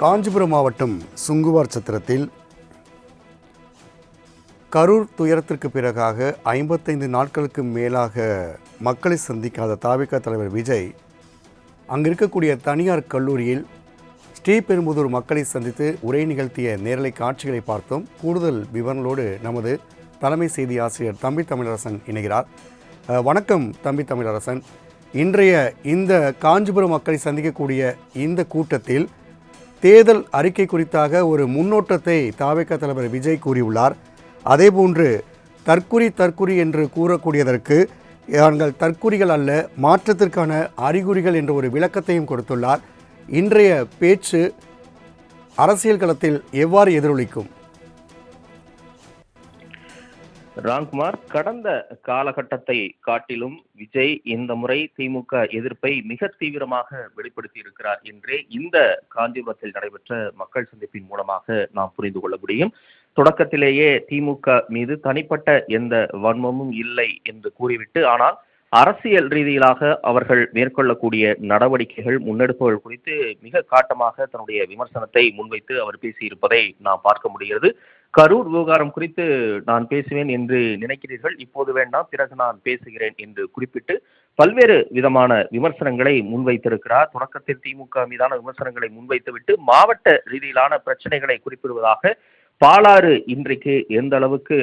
காஞ்சிபுரம் மாவட்டம் சுங்குவார் சத்திரத்தில் கரூர் துயரத்திற்கு பிறகாக ஐம்பத்தைந்து நாட்களுக்கு மேலாக மக்களை சந்திக்காத தாவிக தலைவர் விஜய் அங்கு இருக்கக்கூடிய தனியார் கல்லூரியில் ஸ்ரீபெரும்புதூர் மக்களை சந்தித்து உரை நிகழ்த்திய நேரலை காட்சிகளை பார்த்தோம். கூடுதல் விவரங்களோடு நமது தலைமை செய்தி ஆசிரியர் தம்பி தமிழரசன் இணைகிறார். வணக்கம் தம்பி தமிழரசன். இன்றைய இந்த காஞ்சிபுரம் மக்களை சந்திக்கக்கூடிய இந்த கூட்டத்தில் தேர்தல் அறிக்கை குறித்தாக ஒரு முன்னோட்டத்தை தாவேக தலைவர் விஜய் கூறியுள்ளார். அதேபோன்று தற்குறி தற்குறி என்று கூறக்கூடியதற்கு நாங்கள் தற்குறிகள் அல்ல மாற்றத்திற்கான அறிகுறிகள் என்ற ஒரு விளக்கத்தையும் கொடுத்துள்ளார். இன்றைய பேச்சு அரசியல் களத்தில் எவ்வாறு எதிரொலிக்கும்? ராம்குமார் கடந்த காலகட்டத்தை காட்டிலும் விஜய் இந்த முறை திமுக எதிர்ப்பை மிக தீவிரமாக வெளிப்படுத்தி இருக்கிறார் என்றே இந்த காஞ்சிபுரத்தில் நடைபெற்ற மக்கள் சந்திப்பின் மூலமாக நாம் புரிந்து கொள்ள முடியும். தொடக்கத்திலேயே திமுக மீது தனிப்பட்ட எந்த வன்மமும் இல்லை என்று கூறிவிட்டு ஆனால் அரசியல் ரீதியிலாக அவர்கள் மேற்கொள்ளக்கூடிய நடவடிக்கைகள் முன்னெடுப்புகள் குறித்து மிக காட்டமாக தன்னுடைய விமர்சனத்தை முன்வைத்து அவர் பேசியிருப்பதை நாம் பார்க்க முடிகிறது. கரூர் விவகாரம் குறித்து நான் பேசுவேன் என்று நினைக்கிறீர்கள். இப்போது வேண்டாம். பிறகு நான் பேசுகிறேன் என்று குறிப்பிட்டு பல்வேறு விதமான விமர்சனங்களை முன்வைத்திருக்கிறார். தொடக்கத்தில் திமுக மீதான விமர்சனங்களை முன்வைத்துவிட்டு மாவட்ட ரீதியிலான பிரச்சனைகளை குறிப்பிடுவதாக பாலாறு இன்றைக்கு எந்த அளவுக்கு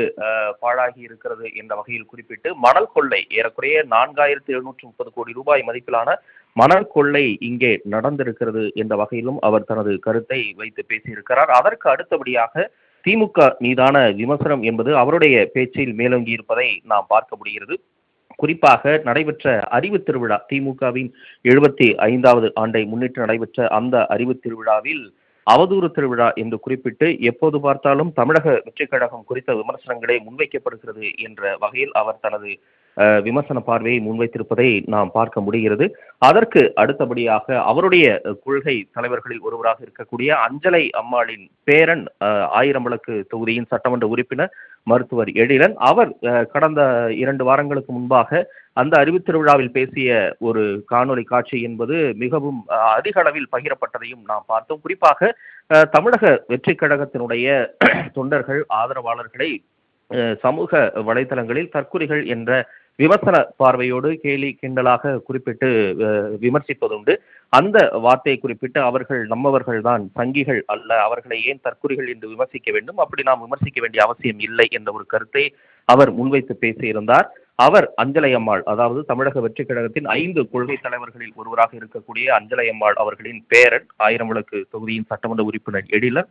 பாழாகி இருக்கிறது என்ற வகையில் குறிப்பிட்டு மணல் கொள்ளை ஏறக்குறைய நான்காயிரத்தி எழுநூற்றி முப்பது கோடி ரூபாய் மதிப்பிலான மணல் கொள்ளை இங்கே நடந்திருக்கிறது என்ற வகையிலும் அவர் தனது கருத்தை வைத்து பேசியிருக்கிறார். அதற்கு அடுத்தபடியாக திமுக மீதான விமர்சனம் என்பது அவருடைய பேச்சில் மேலோங்கி இருப்பதை நாம் பார்க்க முடிகிறது. குறிப்பாக நடைபெற்ற அறிவு திருவிழா திமுகவின் எழுபத்தி ஐந்தாவது ஆண்டை முன்னிட்டு நடைபெற்ற அந்த அறிவு திருவிழாவில் அவதூறு திருவிழா என்று குறிப்பிட்டு எப்போது பார்த்தாலும் தமிழக வெற்றிக் கழகம் குறித்த விமர்சனங்களே முன்வைக்கப்படுகிறது என்ற வகையில் அவர் தனது விமர்சன பார்வையை முன்வைத்திருப்பதை நாம் பார்க்க முடிகிறது. அதற்கு அடுத்தபடியாக அவருடைய கொள்கை தலைவர்களில் ஒருவராக இருக்கக்கூடிய அஞ்சலை அம்மாளின் பேரன் ஆயிரம் விளக்கு தொகுதியின் சட்டமன்ற உறுப்பினர் மருத்துவர் எழிலன். அவர் கடந்த இரண்டு வாரங்களுக்கு முன்பாக அந்த அறிவுத் திருவிழாவில் பேசிய ஒரு காணொலி காட்சி என்பது மிகவும் அதிக அளவில் பகிரப்பட்டதையும் நாம் பார்த்தோம். குறிப்பாக தமிழக வெற்றி கழகத்தினுடைய தொண்டர்கள் ஆதரவாளர்களை சமூக வலைதளங்களில் தற்குறிகள் என்ற விமர்சன பார்வையோடு கேலி கிண்டலாக குறிப்பிட்டு விமர்சிப்பதுண்டு. அந்த வார்த்தையை குறிப்பிட்டு அவர்கள் நம்மவர்கள் தான் சங்கிகள் அல்ல அவர்களை ஏன் தற்குறிகள் என்று விமர்சிக்க வேண்டும்? அப்படி நாம் விமர்சிக்க வேண்டிய அவசியம் இல்லை என்ற ஒரு கருத்தை அவர் முன்வைத்து பேசியிருந்தார். அவர் அஞ்சலையம்மாள் அதாவது தமிழக வெற்றி கழகத்தின் ஐந்து கொள்கை தலைவர்களில் ஒருவராக இருக்கக்கூடிய அஞ்சலையம்மாள் அவர்களின் பேரன் ஆயிரம் விளக்கு தொகுதியின் சட்டமன்ற உறுப்பினர் எழிலன்.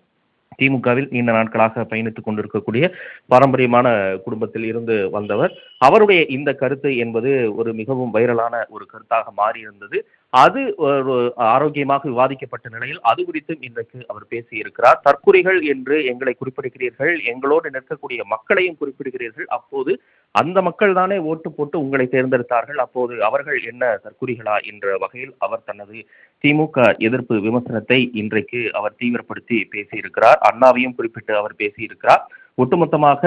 திமுகவில் நீண்ட நாட்களாக பயணித்துக் கொண்டிருக்கக்கூடிய பாரம்பரியமான குடும்பத்தில் இருந்து வந்தவர். அவருடைய இந்த கருத்து என்பது ஒரு மிகவும் வைரலான ஒரு கருத்தாக மாறியிருந்தது. அது ஒரு ஆரோக்கியமாக விவாதிக்கப்பட்ட நிலையில் அது குறித்தும் இன்றைக்கு அவர் பேசியிருக்கிறார். தற்குறிகள் என்று எங்களை குறிப்பிடுகிறீர்கள் எங்களோடு நிற்கக்கூடிய மக்களையும் குறிப்பிடுகிறீர்கள். அப்போது அந்த மக்கள் தானே ஓட்டு போட்டு உங்களை தேர்ந்தெடுத்தார்கள். அப்போது அவர்கள் என்ன தற்குறிகளா என்ற வகையில் அவர் தனது திமுக எதிர்ப்பு விமர்சனத்தை இன்றைக்கு அவர் தீவிரப்படுத்தி பேசியிருக்கிறார். அண்ணாவையும் குறிப்பிட்டு அவர் பேசியிருக்கிறார். ஒட்டுமொத்தமாக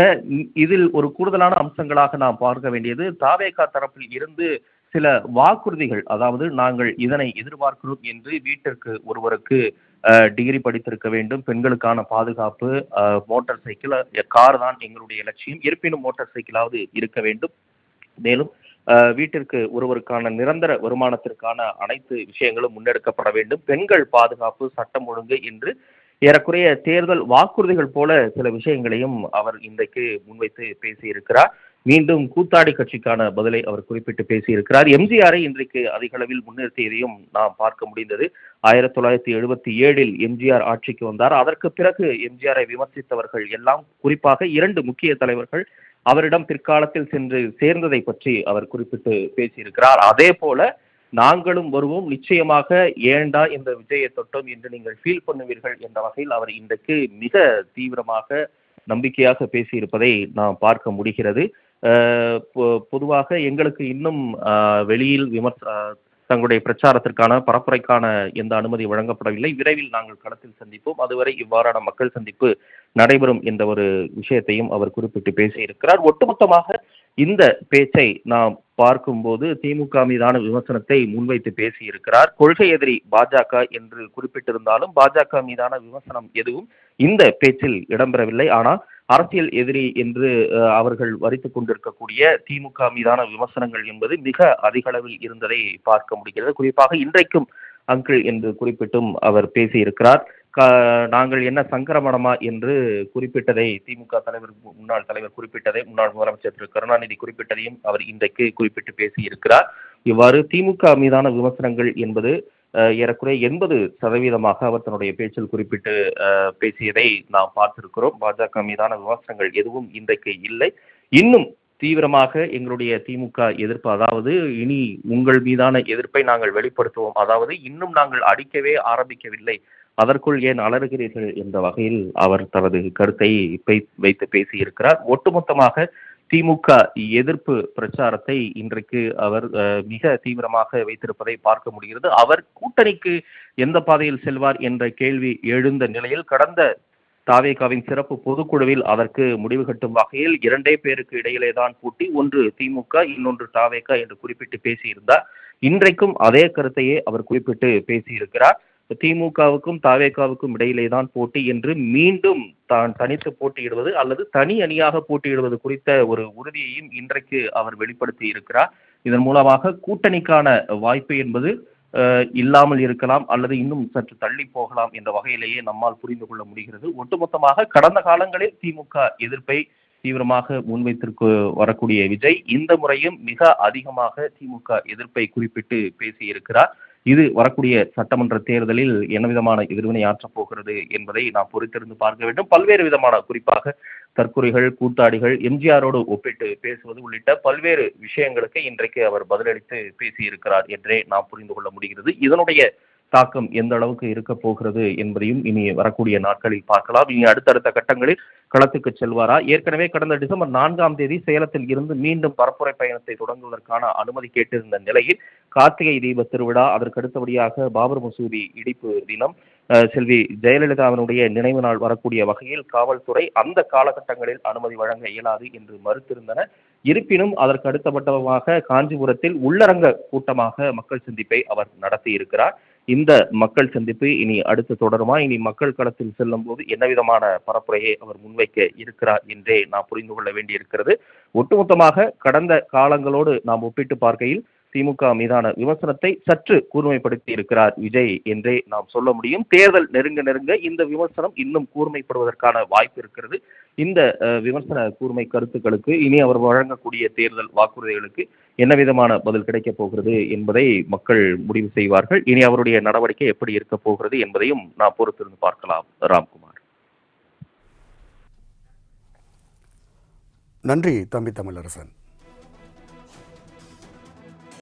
இதில் ஒரு கூடுதலான அம்சங்களாக நாம் பார்க்க வேண்டியது தாவேகா தரப்பில் இருந்து சில வாக்குறுதிகள் அதாவது நாங்கள் இதனை எதிர்பார்க்கிறோம் என்று வீட்டிற்கு ஒருவருக்கு டிகிரி படித்திருக்க வேண்டும். பெண்களுக்கான பாதுகாப்பு மோட்டார் சைக்கிள் கார் தான் எங்களுடைய லட்சியம். இருப்பினும் மோட்டார் சைக்கிளாவது இருக்க வேண்டும். மேலும் வீட்டிற்கு ஒருவருக்கான நிரந்தர வருமானத்திற்கான அனைத்து விஷயங்களும் முன்னெடுக்கப்பட வேண்டும். பெண்கள் பாதுகாப்பு சட்டம் ஒழுங்கு என்று ஏறக்குறைய தேர்தல் வாக்குறுதிகள் போல சில விஷயங்களையும் அவர் இன்றைக்கு முன்வைத்து பேசியிருக்கிறார். மீண்டும் கூத்தாடி கட்சிக்கான பதிலை அவர் குறிப்பிட்டு பேசியிருக்கிறார். எம்ஜிஆரை இன்றைக்கு அதிக அளவில் முன்னிறுத்தியதையும் நாம் பார்க்க முடிந்தது. ஆயிரத்தி தொள்ளாயிரத்தி எழுபத்தி ஏழில் எம்ஜிஆர் ஆட்சிக்கு வந்தார். அதற்கு பிறகு எம்ஜிஆரை விமர்சித்தவர்கள் எல்லாம் குறிப்பாக இரண்டு முக்கிய தலைவர்கள் அவரிடம் பிற்காலத்தில் சென்று சேர்ந்ததை பற்றி அவர் குறிப்பிட்டு பேசியிருக்கிறார். அதே போல நாங்களும் வருவோம். நிச்சயமாக ஏண்டா இந்த விஜயை தொட்டோம் என்று நீங்கள் ஃபீல் பண்ணுவீர்கள் என்ற வகையில் அவர் இன்றைக்கு மிக தீவிரமாக நம்பிக்கையாக பேசியிருப்பதை நாம் பார்க்க முடிகிறது. பொ- பொதுவாக எங்களுக்கு இன்னும் வெளியில் விமர்ச தங்களுடைய பிரச்சாரத்திற்கான பரப்புரைக்கான எந்த அனுமதி வழங்கப்படவில்லை. விரைவில் நாங்கள் களத்தில் சந்திப்போம். அதுவரை இவ்வாறான மக்கள் சந்திப்பு நடைபெறும் என்ற ஒரு விஷயத்தையும் அவர் குறிப்பிட்டு பேசியிருக்கிறார். ஒட்டுமொத்தமாக இந்த பேச்சை நாம் பார்க்கும்போது திமுக மீதான விமர்சனத்தை முன்வைத்து பேசியிருக்கிறார். கொள்கை எதிரி பாஜக என்று குறிப்பிட்டிருந்தாலும் பாஜக மீதான விமர்சனம் எதுவும் இந்த பேச்சில் இடம்பெறவில்லை. ஆனால் அரசியல் எதிரி என்று அவர்கள் வரித்து கொண்டிருக்கக்கூடிய திமுக மீதான விமர்சனங்கள் என்பது மிக அதிக அளவில் இருந்ததை பார்க்க முடிகிறது. குறிப்பாக இன்றைக்கும் அங்கிள் என்று குறிப்பிட்டும் அவர் பேசியிருக்கிறார். க- நாங்கள் என்ன சங்கரமடமா என்று குறிப்பிட்டதை திமுக தலைவர் முன்னாள் தலைவர் குறிப்பிட்டதை முன்னாள் முதலமைச்சர் திரு கருணாநிதி குறிப்பிட்டதையும் அவர் இன்றைக்கு குறிப்பிட்டு பேசியிருக்கிறார். இவ்வாறு திமுக மீதான விமர்சனங்கள் என்பது ஏறக்குறைய எண்பது சதவீதமாக அவர் தன்னுடைய பேச்சில் குறிப்பிட்டு பேசியதை நாம் பார்த்திருக்கிறோம். பாஜக மீதான விமர்சனங்கள் எதுவும் இன்றைக்கு இல்லை. இன்னும் தீவிரமாக எங்களுடைய திமுக எதிர்ப்பு அதாவது இனி உங்கள் மீதான எதிர்ப்பை நாங்கள் வெளிப்படுத்துவோம். அதாவது இன்னும் நாங்கள் அடிக்கவே ஆரம்பிக்கவில்லை. அதற்குள் ஏன் அலறுகிறீர்கள் என்ற வகையில் அவர் தனது கருத்தை வைத்து பேசியிருக்கிறார். ஒட்டுமொத்தமாக திமுக எதிர்ப்பு பிரச்சாரத்தை இன்றைக்கு அவர் மிக தீவிரமாக வைத்திருப்பதை பார்க்க முடிகிறது. அவர் கூட்டணிக்கு எந்த பாதையில் செல்வார் என்ற கேள்வி எழுந்த நிலையில் கடந்த தாவேகாவின் சிறப்பு பொதுக்குழுவில் அதற்கு முடிவு கட்டும் வகையில் இரண்டே பேருக்கு இடையிலே தான் பூட்டி ஒன்று திமுக இன்னொன்று தாவேகா என்று குறிப்பிட்டு பேசியிருந்தார். இன்றைக்கும் அதே கருத்தையே அவர் குறிப்பிட்டு பேசியிருக்கிறார். திமுகவுக்கும் தாவேகாவுக்கும் இடையிலே தான் போட்டி என்று மீண்டும் தான் தனித்து போட்டியிடுவது அல்லது தனி அணியாக போட்டியிடுவது குறித்த ஒரு உறுதியையும் இன்றைக்கு அவர் வெளிப்படுத்தி இருக்கிறார். இதன் மூலமாக கூட்டணிக்கான வாய்ப்பு என்பது இல்லாமல் இருக்கலாம் அல்லது இன்னும் சற்று தள்ளி போகலாம் என்ற வகையிலேயே நம்மால் புரிந்து கொள்ள முடிகிறது. ஒட்டுமொத்தமாக கடந்த காலங்களில் திமுக எதிர்ப்பை தீவிரமாக முன்வைத்திருக்கு வரக்கூடிய விஜய் இந்த முறையும் மிக அதிகமாக திமுக எதிர்ப்பை குறிப்பிட்டு பேசியிருக்கிறார். இது வரக்கூடிய சட்டமன்ற தேர்தலில் என்ன விதமான எதிர்வினை ஆற்றப் போகிறது என்பதை நாம் பொறுத்திருந்து பார்க்க வேண்டும். பல்வேறு விதமான குறிப்பாக தற்கொலைகள் கூத்தாடிகள் எம்ஜிஆரோடு ஒப்பிட்டு பேசுவது உள்ளிட்ட பல்வேறு விஷயங்களுக்கு இன்றைக்கு அவர் பதிலளித்து பேசியிருக்கிறார் என்றே நாம் புரிந்து கொள்ள முடிகிறது. இதனுடைய தாக்கம் எந்த அளவுக்கு இருக்க போகிறது என்பதையும் இனி வரக்கூடிய நாட்களில் பார்க்கலாம். இனி அடுத்தடுத்த கட்டங்களில் களத்துக்கு செல்வாரா? ஏற்கனவே கடந்த டிசம்பர் நான்காம் தேதி சேலத்தில் இருந்து மீண்டும் பரப்புரை பயணத்தை தொடங்குவதற்கான அனுமதி கேட்டிருந்த நிலையில் கார்த்திகை தீப திருவிழா அதற்கு அடுத்தபடியாக பாபர் மசூதி இடிப்பு தினம் செல்வி ஜெயலலிதாவினுடைய நினைவு நாள் வரக்கூடிய வகையில் காவல்துறை அந்த காலகட்டங்களில் அனுமதி வழங்க இயலாது என்று மறுத்திருந்தன. இருப்பினும் அதற்கு அடுத்தபட்டமாக காஞ்சிபுரத்தில் உள்ளரங்க கூட்டமாக மக்கள் சந்திப்பை அவர் நடத்தி இருக்கிறார் இந்த மக்கள் சந்திப்பு இனி அடுத்து தொடருமா? இனி மக்கள் களத்தில் செல்லும் போது என்ன விதமான பரப்புரையை அவர் முன்வைக்க இருக்கிறார் என்றே நாம் புரிந்து கொள்ள வேண்டியிருக்கிறது. ஒட்டுமொத்தமாக கடந்த காலங்களோடு நாம் ஒப்பிட்டு பார்க்கையில் திமுக மீதான விமர்சனத்தை சற்று கூர்மைப்படுத்தி இருக்கிறார் விஜய் என்றே நாம் சொல்ல முடியும். தேர்தல் நெருங்க நெருங்க இந்த விமர்சனம் இன்னும் கூர்மைப்படுவதற்கான வாய்ப்பு இருக்கிறது. இந்த விமர்சன கூர்மை கருத்துக்களுக்கு இனி அவர் வழங்கக்கூடிய தேர்தல் வாக்குறுதிகளுக்கு என்ன விதமான பதில் கிடைக்கப் போகிறது என்பதை மக்கள் முடிவு செய்வார்கள். இனி அவருடைய நடவடிக்கை எப்படி இருக்க போகிறது என்பதையும் நாம் பொறுத்திருந்து பார்க்கலாம். ராம்குமார். நன்றி தம்பி தமிழரசன்.